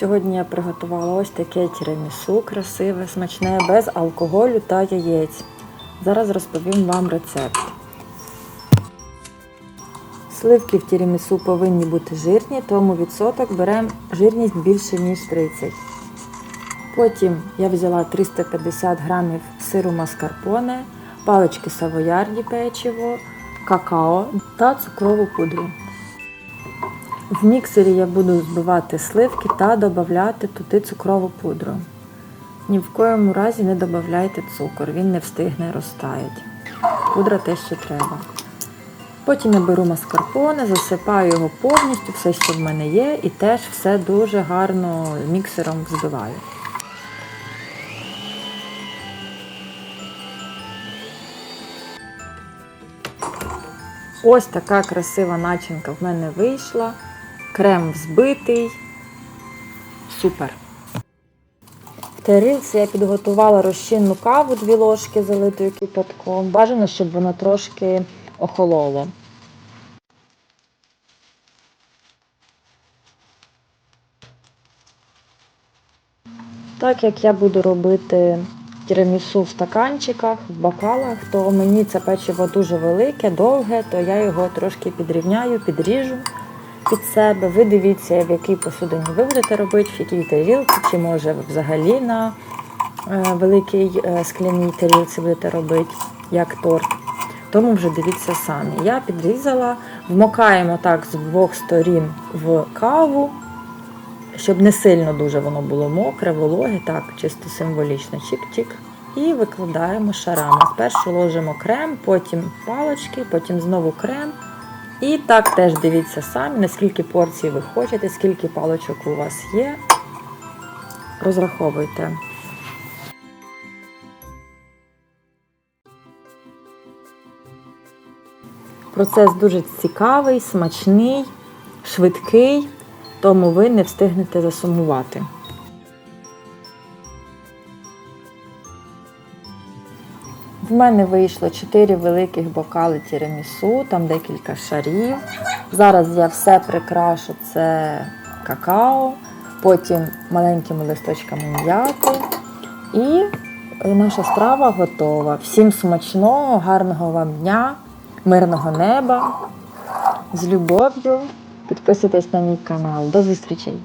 Сьогодні я приготувала ось таке тірамісу, красиве, смачне, без алкоголю та яєць. Зараз розповім вам рецепт. Сливки в тірамісу повинні бути жирні, тому відсоток беремо жирність більше, ніж 30. Потім я взяла 350 грамів сиру маскарпоне, палички савоярді печиво, какао та цукрову пудру. В міксері я буду збивати сливки та додавати туди цукрову пудру. Ні в коєму разі не додавайте цукор, він не встигне розтаять. Пудра те, що треба. Потім я беру маскарпоне, засипаю його повністю, все, що в мене є, і теж все дуже гарно міксером взбиваю. Ось така красива начинка в мене вийшла. Крем взбитий. Супер. В тарілці я підготувала розчинну каву, дві ложки залитою кипятком. Бажано, щоб воно трошки охололо. Так як я буду робити тірамісу в стаканчиках, в бокалах, то мені це печиво дуже велике, довге, то я його трошки підрівняю, підріжу під себе. Ви дивіться, в якій посудині ви будете робити, в якій тарілці, чи може взагалі на е, великій е, скляній тарілці будете робити, як торт. Тому вже дивіться самі. Я підрізала, вмокаємо так з двох сторін в каву, щоб не сильно дуже воно було мокре, вологе, так, чисто символічно, чик-чик. І викладаємо шарами. Спершу ложимо крем, потім палочки, потім знову крем. І так теж дивіться самі, наскільки порцій ви хочете, скільки палочок у вас є. Розраховуйте. Процес дуже цікавий, смачний, швидкий, тому ви не встигнете засумувати. В мене вийшло 4 великих бокали тірамісу, там декілька шарів. Зараз я все прикрашу це какао, потім маленькими листочками м'яти. І наша страва готова. Всім смачного, гарного вам дня, мирного неба. З любов'ю. Підписуйтесь на мій канал. До зустрічей!